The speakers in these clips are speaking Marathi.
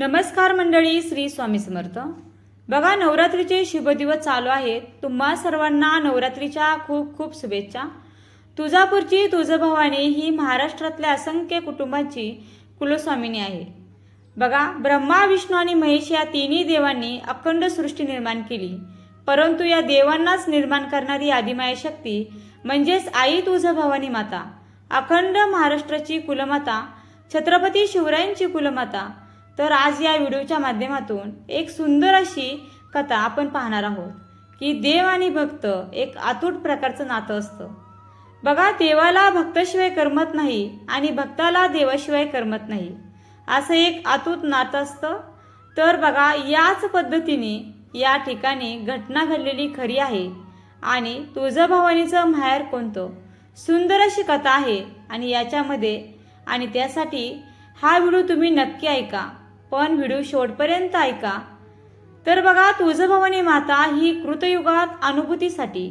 नमस्कार मंडळी श्री स्वामी समर्थ. बघा नवरात्रीचे शुभदिवस चालू आहेत. तुम्हा सर्वांना नवरात्रीच्या खूप खूप शुभेच्छा. तुळजापूरची तुळजाभवानी ही महाराष्ट्रातल्या असंख्य कुटुंबांची कुलस्वामिनी आहे. बघा ब्रह्मा विष्णू आणि महेश या तिन्ही देवांनी अखंड सृष्टी निर्माण केली. परंतु या देवांनाच निर्माण करणारी आदिमाया शक्ती म्हणजेच आई तुळजाभवानी माता अखंड महाराष्ट्राची कुलमाता छत्रपती शिवरायांची कुलमाता तर आज या व्हिडिओच्या माध्यमातून एक सुंदर अशी कथा आपण पाहणार आहोत की देव आणि भक्त एक आतूट प्रकारचं नातं असतं. बघा देवाला भक्ताशिवाय करमत नाही आणि भक्ताला देवाशिवाय करमत नाही. असं एक आतूत नातं असतं. तर बघा याच पद्धतीने या ठिकाणी घटना घडलेली खरी आहे. आणि तुळजाभवानीचं माहेर कोणतं? सुंदर अशी कथा आहे आणि याच्यामध्ये आणि त्यासाठी हा व्हिडिओ तुम्ही नक्की ऐका. पण व्हिडिओ शेवटपर्यंत ऐका. तर बघा तुळजाभवानी माता ही कृतयुगात अनुभूतीसाठी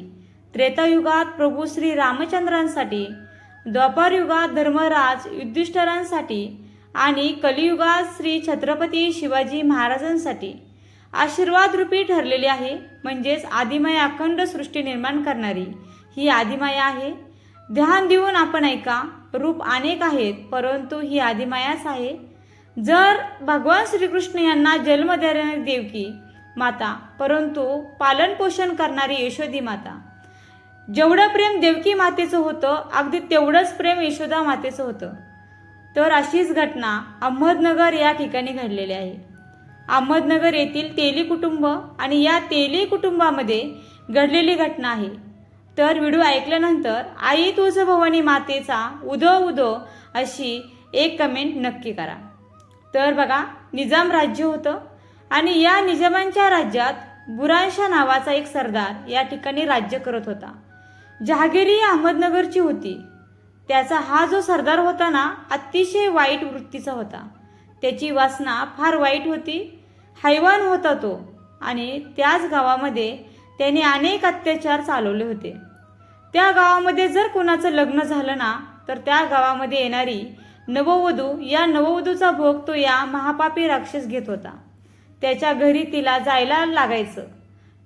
त्रेतायुगात प्रभू श्री रामचंद्रांसाठी द्वापारयुगात धर्मराज युधिष्ठरांसाठी आणि कलियुगात श्री छत्रपती शिवाजी महाराजांसाठी आशीर्वाद रूपी ठरलेली आहे. म्हणजेच आदिमाया अखंड सृष्टी निर्माण करणारी ही आदिमाया आहे. ध्यान देऊन आपण ऐका रूप अनेक आहेत परंतु ही आदिमायाच आहे. जर भगवान श्रीकृष्ण यांना जन्म देणारी देवकी माता परंतु पालन पोषण करणारी यशोदी माता. जेवढं प्रेम देवकी मातेचं होतं अगदी तेवढंच प्रेम यशोदा मातेचं होतं. तर अशीच घटना अहमदनगर या ठिकाणी घडलेली आहे. अहमदनगर येथील तेली कुटुंब आणि या तेली कुटुंबामध्ये घडलेली घटना आहे. तर व्हिडिओ ऐकल्यानंतर आई तुळजाभवानी मातेचा उदो उदो अशी एक कमेंट नक्की करा. तर बघा निजाम राज्य होतं. आणि या निजामांच्या राज्यात बुरानशा नावाचा एक सरदार या ठिकाणी राज्य करत होता. जहागिरी अहमदनगरची होती. त्याचा हा जो सरदार होता ना अतिशय वाईट वृत्तीचा होता. त्याची वासना फार वाईट होती. हैवान होता तो. आणि त्याच गावामध्ये त्याने अनेक अत्याचार चालवले होते. त्या गावामध्ये जर कोणाचं लग्न झालं ना तर त्या गावामध्ये येणारी नववधू या नववधूचा भोग तो या महापापी राक्षस घेत होता. त्याच्या घरी तिला जायला लागायचं.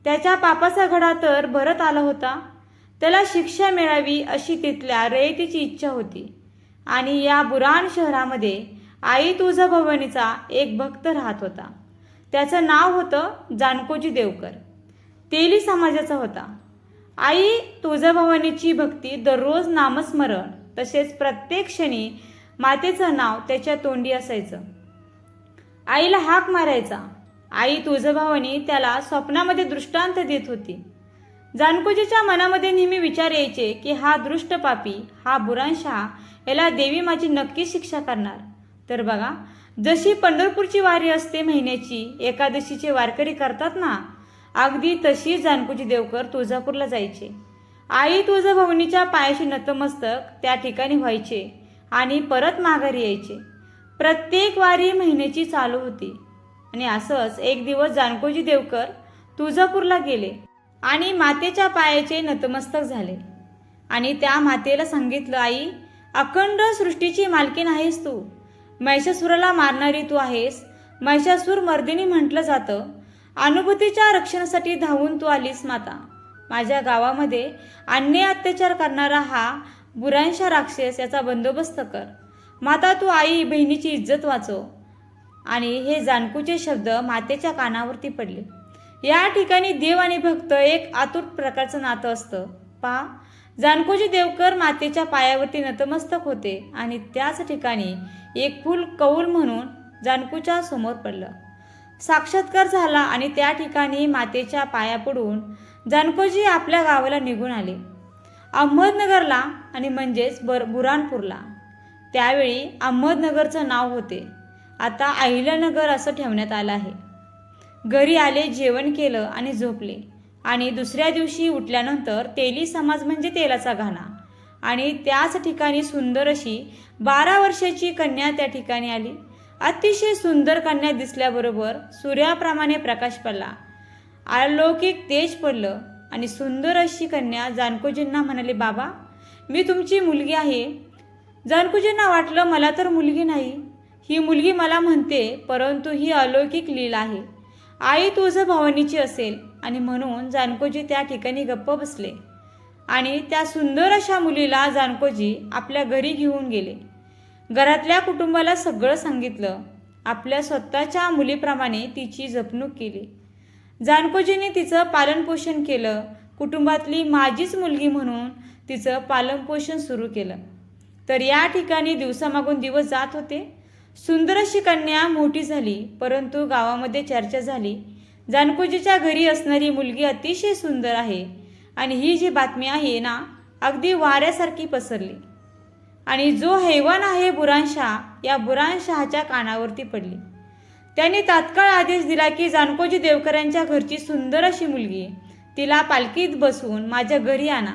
त्याच्या पापाचा घडा तर भरत आला होता. त्याला शिक्षा मिळावी अशी तिथल्या रयतीची इच्छा होती. आणि या बुराण शहरामध्ये आई तुळजाभवानीचा एक भक्त राहत होता. त्याचं नाव होतं जानकोजी देवकर. तेली समाजाचा होता. आई तुळजाभवानीची भक्ती दररोज नामस्मरण तसेच प्रत्येक क्षणी मातेचं नाव त्याच्या तोंडी असायचं. आईला हाक मारायचा. आई तुळजाभवानी त्याला स्वप्नामध्ये दृष्टांत देत होती. जानकोजीच्या मनामध्ये नेहमी विचार यायचे की हा दृष्ट पापी हा बुरांशहा याला देवी माझी नक्की शिक्षा करणार. तर बघा जशी पंढरपूरची वारी असते महिन्याची एकादशीचे वारकरी करतात ना अगदी तशी जानकोजी देवकर तुळजापूरला जायचे. आई तुळजाभवानीच्या पायाशी नतमस्तक त्या ठिकाणी व्हायचे. आणि परत माघारी यायचे. प्रत्येक वारी महिन्याची चालू होती. आणि असंच एक दिवस जानकोजी देवकर तुळजापूरला गेले आणि मातेच्या पायाचे नतमस्तक झाले. आणि त्या मातेला सांगितलं आई अखंड सृष्टीची मालकीन आहेस तू. महिषासुराला मारणारी तू आहेस. महिषासूर मर्दिनी म्हटलं जातं. अनुभूतीच्या रक्षणासाठी धावून तू आलीस माता. माझ्या गावामध्ये अन्य अत्याचार करणारा हा बुरांशा राक्षस याचा बंदोबस्त कर. माता तू आई बहिणीची इज्जत वाचव. आणि हे जानकूचे शब्द मातेच्या कानावरती पडले. या ठिकाणी देव आणि भक्त एक आतुर प्रकारचं नातं असतं. पहा जानकोजी देवकर मातेच्या पायावरती नतमस्तक होते आणि त्याच ठिकाणी एक फूल कौल म्हणून जानकूच्या समोर पडलं. साक्षात्कार झाला आणि त्या ठिकाणी मातेच्या पाया पडून जानकोजी आपल्या गावाला निघून आले. अहमदनगरला आणि म्हणजेच बर बुरानपूरला त्यावेळी अहमदनगरचं नाव होते. आता अहिल्यानगर असं ठेवण्यात आलं आहे. घरी आले जेवण केलं आणि झोपले. आणि दुसऱ्या दिवशी उठल्यानंतर तेली समाज म्हणजे तेलाचा घाणा. आणि त्याच ठिकाणी सुंदर अशी बारा वर्षाची कन्या त्या ठिकाणी आली. अतिशय सुंदर कन्या दिसल्याबरोबर सूर्याप्रमाणे प्रकाश पडला. अलौकिक तेज पडलं. आणि सुंदर अशी कन्या जानकोजींना म्हणाले बाबा मी तुमची मुलगी आहे. जानकोजींना वाटलं मला तर मुलगी नाही. ही मुलगी मला म्हणते परंतु ही अलौकिक लीला आहे. आई तुझं भवानीची असेल. आणि म्हणून जानकोजी त्या ठिकाणी गप्प बसले. आणि त्या सुंदर अशा मुलीला जानकोजी आपल्या घरी घेऊन गेले. घरातल्या कुटुंबाला सगळं सांगितलं. आपल्या स्वतःच्या मुलीप्रमाणे तिची जपणूक केली. जानकोजीने तिचं पालनपोषण केलं. कुटुंबातली माझीच मुलगी म्हणून तिचं पालनपोषण सुरू केलं. तर या ठिकाणी दिवसामागून दिवस जात होते. सुंदर अशी कन्या मोठी झाली परंतु गावामध्ये चर्चा झाली. जानकोजीच्या घरी असणारी मुलगी अतिशय सुंदर आहे आणि ही जी बातमी आहे ना अगदी वाऱ्यासारखी पसरली. आणि जो हैवान आहे बुरानशाह या बुरानशहाच्या कानावरती पडली. त्यांनी तात्काळ आदेश दिला की जानकोजी देवकरांच्या घरची सुंदर अशी मुलगी तिला पालखीत बसवून माझ्या घरी आणा.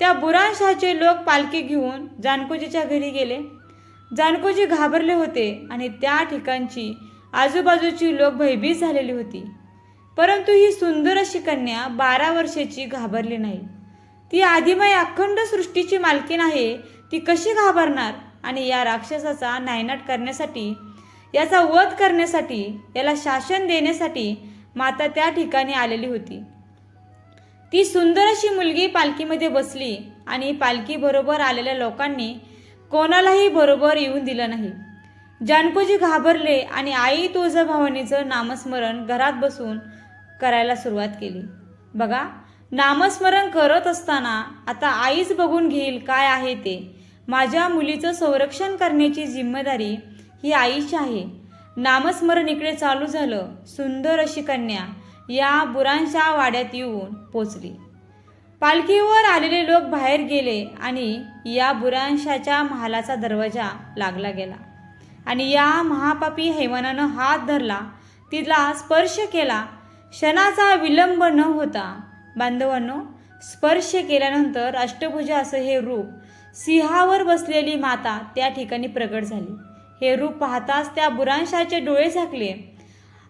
त्या बुरांशाचे लोक पालखी घेऊन जानकोजीच्या घरी गेले. जानकोजी घाबरले होते आणि त्या ठिकाणची आजूबाजूची लोक भयभीत झालेली होती. परंतु ही सुंदर अशी कन्या बारा वर्षाची घाबरली नाही. ती आदिमय अखंड सृष्टीची मालकीण आहे ती कशी घाबरणार? आणि या राक्षसाचा नायनाट करण्यासाठी याचा वध करण्यासाठी याला शासन देण्यासाठी माता त्या ठिकाणी आलेली होती. ती सुंदर अशी मुलगी पालखीमध्ये बसली आणि पालखीबरोबर आलेल्या लोकांनी कोणालाही बरोबर येऊन दिलं नाही. जानकोजी घाबरले आणि आई तुळजाभवानीचं नामस्मरण घरात बसून करायला सुरुवात केली. बघा नामस्मरण करत असताना आता आईच बघून घेईल काय आहे ते. माझ्या मुलीचं संरक्षण करण्याची जिम्मेदारी ही आईची आहे. नामस्मरण इकडे चालू झालं. सुंदर अशी कन्या या बुरांशा वाड्यात येऊन पोचली. पालखीवर आलेले लोक बाहेर गेले आणि या बुरांशाच्या महालाचा दरवाजा लागला गेला. आणि या महापापी हैवानानं हात धरला. तिला स्पर्श केला. क्षणाचा विलंब न होता बांधवांनो स्पर्श केल्यानंतर अष्टभुजा असं हे रूप सिंहावर बसलेली माता त्या ठिकाणी प्रगट झाली. हे रूप पाहताच त्या बुरांशाचे डोळे झाकले.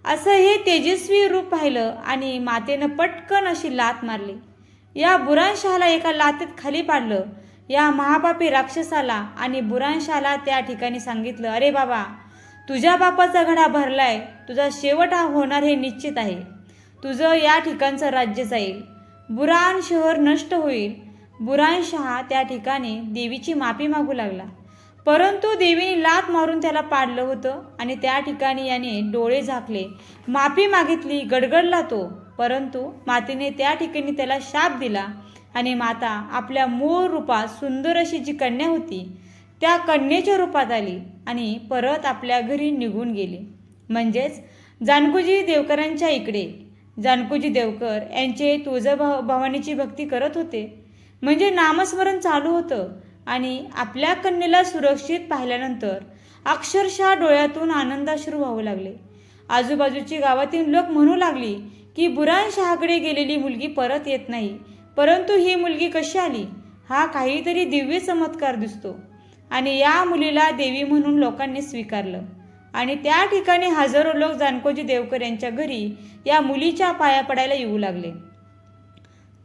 असं हे तेजस्वी रूप पाहिलं आणि मातेनं पटकन अशी लात मारली. या बुरांशाला एका लातेत खाली पाडलं. या महापापी राक्षसाला आणि बुरांशाला त्या ठिकाणी सांगितलं अरे बाबा तुझ्या बापाचा घडा भरलाय. तुझा शेवट हा होणार हे निश्चित आहे. तुझं या ठिकाणचं राज्य जाईल. बुरान शहर नष्ट होईल. बुरानशहा त्या ठिकाणी देवीची माफी मागू लागला. परंतु देवीने लात मारून त्याला पाडलं होतं आणि त्या ठिकाणी याने डोळे झाकले. माफी मागितली गडगडला तो. परंतु मातेने त्या ठिकाणी त्याला शाप दिला आणि माता आपल्या मूळ रूपात सुंदर अशी जी कन्या होती त्या कन्येच्या रूपात आली आणि परत आपल्या घरी निघून गेली. म्हणजेच जानकोजी देवकरांच्या इकडे. जानकोजी देवकर यांचे तुळजाभव भवानीची भक्ती करत होते. म्हणजे नामस्मरण चालू होतं. आणि आपल्या कन्येला सुरक्षित पाहिल्यानंतर अक्षरशः डोळ्यातून आनंदाश्रू वाहू लागले. आजूबाजूची गावातील लोक म्हणू लागली की बुरानशहाकडे गेलेली मुलगी परत येत नाही परंतु ही मुलगी कशी आली? हा काहीतरी दिव्य चमत्कार दिसतो. आणि या मुलीला देवी म्हणून लोकांनी स्वीकारलं. आणि त्या ठिकाणी हजारो लोक जानकोजी देवकर यांच्या घरी या मुलीच्या पाया पडायला येऊ लागले.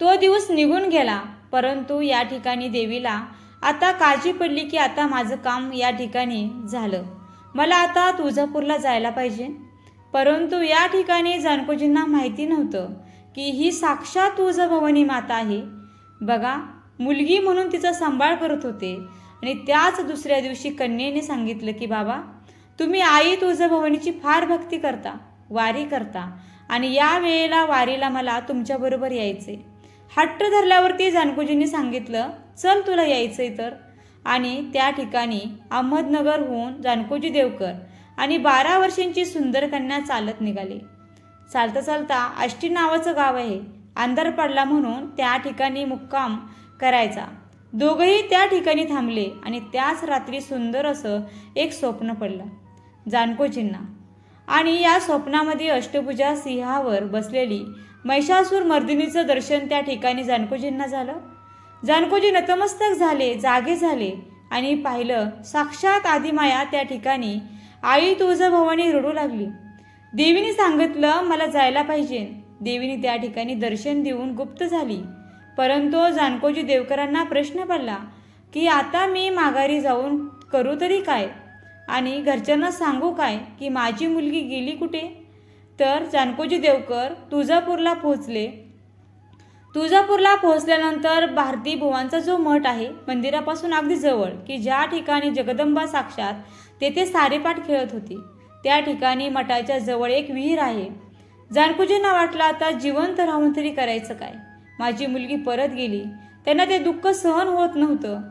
तो दिवस निघून गेला परंतु या ठिकाणी देवीला आता काळजी पडली की आता माझं काम या ठिकाणी झालं. मला आता तुळजापूरला जायला पाहिजे. परंतु या ठिकाणी जानकोजींना माहिती नव्हतं की ही साक्षात तुळजाभवानी माता आहे. बघा मुलगी म्हणून तिचा सांभाळ करत होते आणि त्याच दुसऱ्या दिवशी कन्येने सांगितलं की बाबा तुम्ही आई तुळजाभवानीची फार भक्ती करता वारी करता आणि या वेळेला वारीला मला तुमच्याबरोबर यायचे हट्ट धरल्यावरती जानकोजींनी सांगितलं चल तुला यायचंय तर. आणि त्या ठिकाणी अहमदनगरहून जानकोजी देवकर आणि बारा वर्षांची सुंदर कन्या चालत निघाली. चालता चालता आष्टी नावाचं गाव आहे. अंधार पडला म्हणून त्या ठिकाणी मुक्काम करायचा. दोघंही त्या ठिकाणी थांबले आणि त्याच रात्री सुंदर असं एक स्वप्न पडलं. जानकोजींना. आणि या स्वप्नामध्ये अष्टभुजा सिंहावर बसलेली महिषासूर मर्दिनीचं दर्शन त्या ठिकाणी जानकोजींना झालं. जानकोजी नतमस्तक झाले जागे झाले आणि पाहिलं साक्षात आदिमाया त्या ठिकाणी आई तुळजाभवानी रडू लागली. देवीने सांगितलं मला जायला पाहिजे. देवीने त्या ठिकाणी दर्शन देऊन गुप्त झाली. परंतु जानकोजी देवकरांना प्रश्न पडला की आता मी माघारी जाऊन करू तरी काय? आणि घरच्यांना सांगू काय की माझी मुलगी गेली कुठे? तर जानकोजी देवकर तुळजापूरला पोहोचले तुळजापूरला पोहोचल्यानंतर भारती भुवांचा जो मठ आहे मंदिरापासून अगदी जवळ की ज्या ठिकाणी जगदंबा साक्षात तेथे सारेपाठ खेळत होती त्या ठिकाणी मठाच्या जवळ एक विहीर आहे. जानकुजींना वाटलं आता जिवंत राहून तरी करायचं काय? माझी मुलगी परत गेली त्यांना ते दुःख सहन होत नव्हतं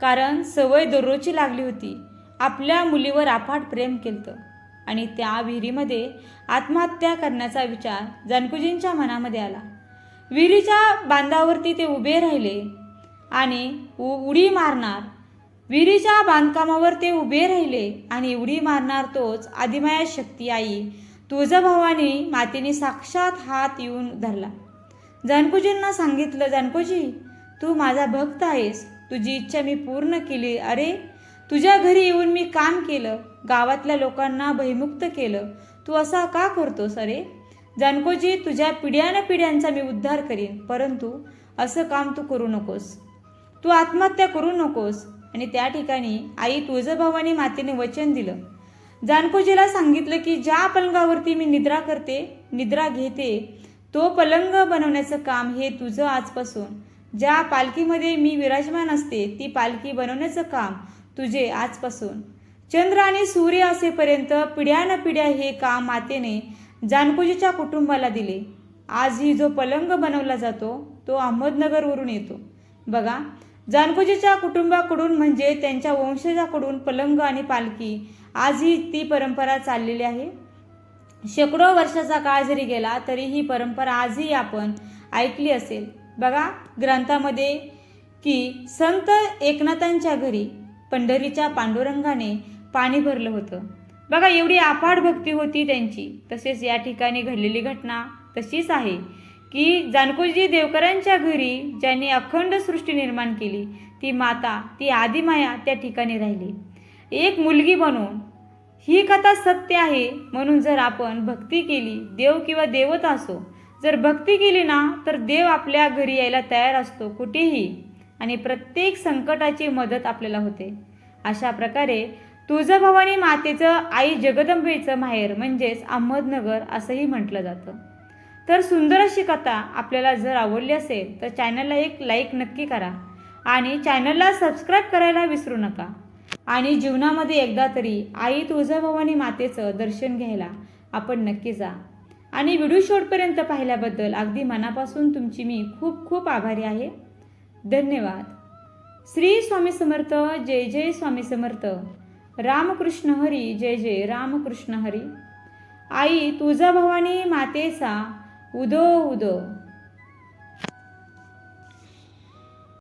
कारण सवय दररोजची लागली होती आपल्या मुलीवर अफाट प्रेम केलं आणि त्या विहिरीमध्ये आत्महत्या करण्याचा विचार जानकुजींच्या मनामध्ये आला. विहिरीच्या बांधावरती ते उभे राहिले आणि उ उडी मारणार. विहिरीच्या बांधकामावर ते उभे राहिले आणि उडी मारणार तोच आदिमाया शक्ती आई तुळजाभवानी मातेने साक्षात हात येऊन धरला. जानकोजींना सांगितलं जानकोजी तू माझा भक्त आहेस. तुझी इच्छा मी पूर्ण केली. अरे तुझ्या घरी येऊन मी काम केलं. गावातल्या लोकांना भयमुक्त केलं. तू असा का करतोस अरे? जानकोजी तुझ्या पिढ्यान पिढ्यांचा मी उद्धार करीन. परंतु असं काम तू करू नकोस. तू आत्महत्या करू नकोस. आणि त्या ठिकाणी आई तुळजाभवानी मातेने वचन दिलं. जानकोजीला सांगितलं की ज्या पलंगावरती मी निद्रा करते निद्रा घेते तो पलंग बनवण्याचं काम हे तुझं आजपासून. ज्या पालखीमध्ये मी विराजमान असते ती पालखी बनवण्याचं काम तुझे आजपासून. चंद्र आणि सूर्य असेपर्यंत पिढ्यानपिढ्या हे काम मातेने जानकोजीच्या कुटुंबाला दिले. आजही जो पलंग बनवला जातो तो अहमदनगरवरून येतो. बघा जानकोजीच्या कुटुंबाकडून म्हणजे त्यांच्या वंशजाकडून पलंग आणि पालखी आजही ती परंपरा चाललेली आहे. शेकडो वर्षाचा काळ जरी गेला तरी ही परंपरा आजही आपण ऐकली असेल. बघा ग्रंथामध्ये की संत एकनाथांच्या घरी पंढरीच्या पांडुरंगाने पाणी भरलं होतं. बघा एवढी अफाट भक्ती होती त्यांची. तसेच या ठिकाणी घडलेली घटना तशीच आहे की जानकोजी देवकरांच्या घरी ज्यांनी अखंड सृष्टी निर्माण केली ती माता ती आदिमाया त्या ठिकाणी राहिली. एक मुलगी बनून ही कथा सत्य आहे म्हणून जर आपण भक्ती केली देव किंवा देवता असो जर भक्ती केली ना तर देव आपल्या घरी यायला तयार असतो कुठेही आणि प्रत्येक संकटाची मदत आपल्याला होते. अशा प्रकारे तुळजाभवानी मातेचं आई जगदंबेचं माहेर म्हणजेच अहमदनगर असंही म्हटलं जातं. तर सुंदर अशी कथा आपल्याला जर आवडली असेल तर चॅनलला एक लाईक नक्की करा आणि चॅनलला सबस्क्राईब करायला विसरू नका. आणि जीवनामध्ये एकदा तरी आई तुळजाभवानी मातेचं दर्शन घ्यायला आपण नक्की जा. आणि व्हिडिओ शॉर्टपर्यंत पाहिल्याबद्दल अगदी मनापासून तुमची मी खूप खूप आभारी आहे. धन्यवाद. श्री स्वामी समर्थ जय जय स्वामी समर्थ. रामकृष्ण हरी जय जय रामकृष्ण हरी. आई तुळजाभवानी मातेचा उदो उदो.